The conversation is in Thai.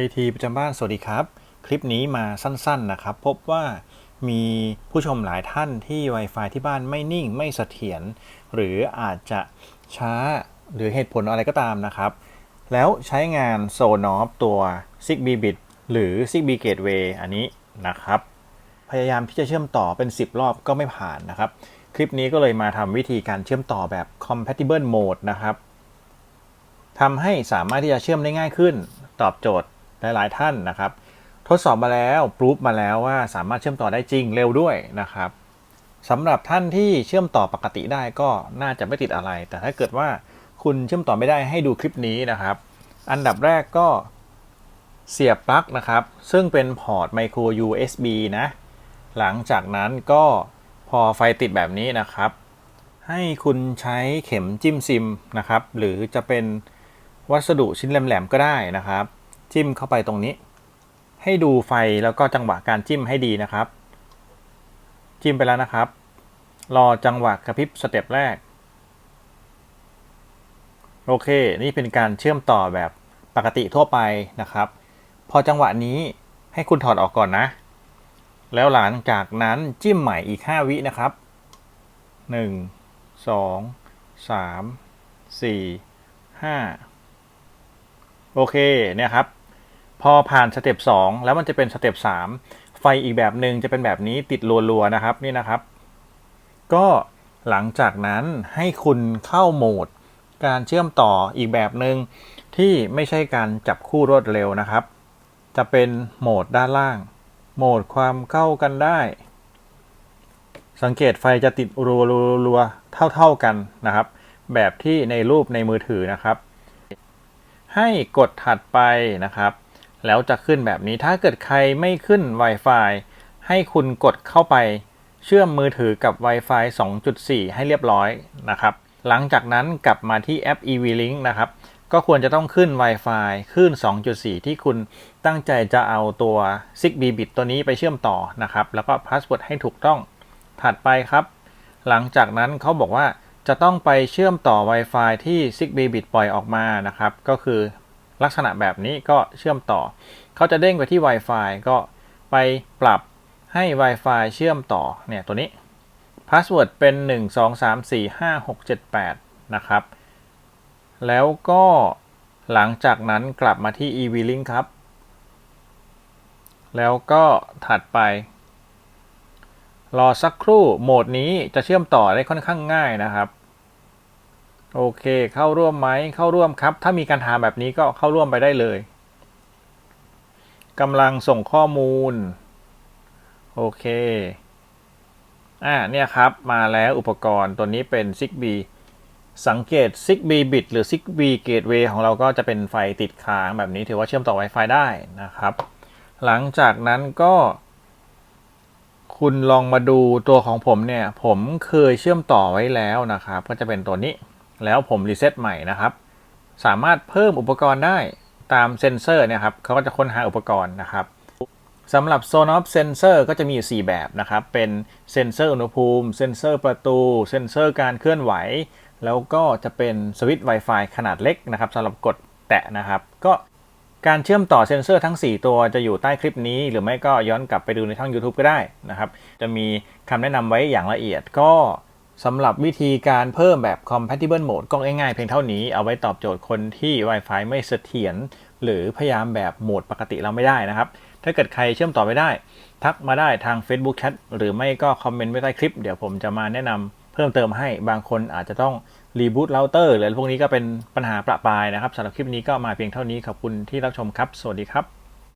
IT ประจำบ้าน สวัสดีครับ คลิปนี้มาสั้นๆนะครับ พบว่ามีผู้ชมหลายท่านที่ Wi-Fi ที่บ้านไม่นิ่งไม่เสถียรหรืออาจจะช้าหรือเหตุผลอะไรก็ตามนะครับ แล้วใช้งาน s o n o f ตัว Zigbee Bit หรือ Zigbee Gateway อันนี้นะครับ พยายามที่จะเชื่อมต่อเป็น 10 รอบก็ไม่ผ่านนะครับ คลิปนี้ก็เลยมาทำวิธีการเชื่อมต่อแบบ compatible mode นะครับทำให้สามารถที่จะเชื่อมได้ง่ายขึ้น ตอบโจทย์ หลายๆท่านนะครับ ทดสอบมาแล้วปรูฟมาแล้วว่าสามารถเชื่อมต่อได้จริงเร็วด้วยนะครับสำหรับท่านที่เชื่อมต่อปกติได้ก็น่าจะไม่ติดอะไร แต่ถ้าเกิดว่าคุณเชื่อมต่อไม่ได้ให้ดูคลิปนี้นะครับ อันดับแรกก็เสียบปลั๊กนะครับ ซึ่งเป็นพอร์ตไมโคร USB นะ หลังจากนั้นก็พอไฟติดแบบนี้นะครับ ให้คุณใช้เข็มจิ้มซิมนะครับ หรือจะเป็นวัสดุชิ้นแหลมๆก็ได้นะครับ จิ้มเข้าไปตรงนี้ ให้ดูไฟแล้วก็จังหวะการจิ้มให้ดีนะครับ จิ้มไปแล้วนะครับ รอจังหวะกระพริบสเต็ปแรก โอเค นี่เป็นการเชื่อมต่อแบบปกติทั่วไปนะครับ พอจังหวะนี้ให้คุณถอดออกก่อนนะ แล้วหลังจากนั้นจิ้มใหม่อีก 5 วินะครับ 1 2 3 4 5 โอเค เนี่ยครับ พอผ่านสเต็ป2แล้วมันจะเป็นสเต็ป3ไฟอีกแบบหนึ่งจะเป็นแบบนี้ติดรัวๆนะครับนี่นะครับ ก็หลังจากนั้นให้คุณเข้าโหมด การเชื่อมต่ออีกแบบหนึ่งที่ไม่ใช่การจับคู่รวดเร็วนะครับ จะเป็นโหมดด้านล่าง โหมดความเข้ากันได้ สังเกตไฟจะติดรัวๆเท่าๆกันนะครับ แบบที่ในรูปในมือถือนะครับ ให้กดถัดไปนะครับ แล้วจะขึ้นแบบนี้ถ้าเกิดใครไม่ขึ้น Wi-Fi ให้คุณกดเข้าไป เชื่อมมือถือกับ Wi-Fi 2.4 ให้เรียบร้อยนะครับหลังจากนั้นกลับมาที่แอป EV-Link นะครับก็ควรจะต้องขึ้น Wi-Fi ขึ้น 2.4 ที่คุณตั้งใจจะเอาตัว Zigbee Bit ตัวนี้ไปเชื่อมต่อนะครับ แล้วก็พาสเวิร์ดให้ถูกต้อง ถัดไปครับ หลังจากนั้นเขาบอกว่าจะต้องไปเชื่อมต่อ Wi-Fi ที่ Zigbee Bit ปล่อยออกมานะครับ ก็คือ ลักษณะแบบนี้ก็เชื่อมต่อ เขาจะเด้งไปที่ Wi-Fi ก็ไปปรับให้ Wi-Fi เชื่อมต่อเนี่ยตัวนี้พาสเวิร์ดเป็น 1 2 3 4 5 6 7 8 นะครับ แล้วก็หลังจากนั้นกลับมาที่ EV-Link ครับ แล้วก็ถัดไป รอสักครู่โหมดนี้จะเชื่อมต่อได้ค่อนข้างง่ายนะครับ โอเค เข้าร่วมไหมเข้าร่วมครับ ถ้ามีการถามแบบนี้ก็เข้าร่วมไปได้เลยกำลังส่งข้อมูล โอเคอ่าเนี่ยครับมาแล้วอุปกรณ์ตัวนี้เป็น Zigbee สังเกต Zigbee Bit หรือ Zigbee Gateway ของเราก็จะเป็นไฟติดค้างแบบนี้ถือว่าเชื่อมต่อ Wi-Fi ได้นะครับ หลังจากนั้นก็ คุณลองมาดูตัวของผมเนี่ย ผมเคยเชื่อมต่อไว้แล้วนะครับ ก็จะเป็นตัวนี้ แล้วผมรีเซ็ตใหม่นะครับ สามารถเพิ่มอุปกรณ์ได้ตามเซนเซอร์นี่ยครับเขาก็จะค้นหาอุปกรณ์นะครับสำหรับ Sonos Sensor ก็จะมีอยู่ 4 แบบนะครับ เป็นเซนเซอร์อุณหภูมิ เซนเซอร์ประตู เซนเซอร์การเคลื่อนไหว แล้วก็จะเป็นสวิตช์ Wi-Fi ขนาดเล็กนะครับสำหรับกดแตะนะครับ ก็การเชื่อมต่อเซนเซอร์ทั้ง 4 ตัวจะอยู่ใต้คลิปนี้ หรือไม่ก็ย้อนกลับไปดูในช่อง YouTube ก็ได้นะครับ จะมีคำแนะนำไว้อย่างละเอียดก็ สำหรับวิธีการเพิ่มแบบ compatible mode ก็ง่ายๆเพียงเท่านี้เอาไว้ตอบโจทย์คนที่ Wi-Fi ไม่เสถียรหรือพยายามแบบโหมดปกติเราไม่ได้นะครับ ถ้าเกิดใครเชื่อมต่อไม่ได้ ทักมาได้ทาง Facebook Chat หรือไม่ก็คอมเมนต์ไว้ใต้คลิป เดี๋ยวผมจะมาแนะนำเพิ่มเติมให้บางคนอาจจะต้องรีบูตเราเตอร์หรือพวกนี้ก็เป็นปัญหาประปรายนะครับสำหรับคลิปนี้ก็มาเพียงเท่านี้ขอบคุณที่รับชมครับ สวัสดีครับ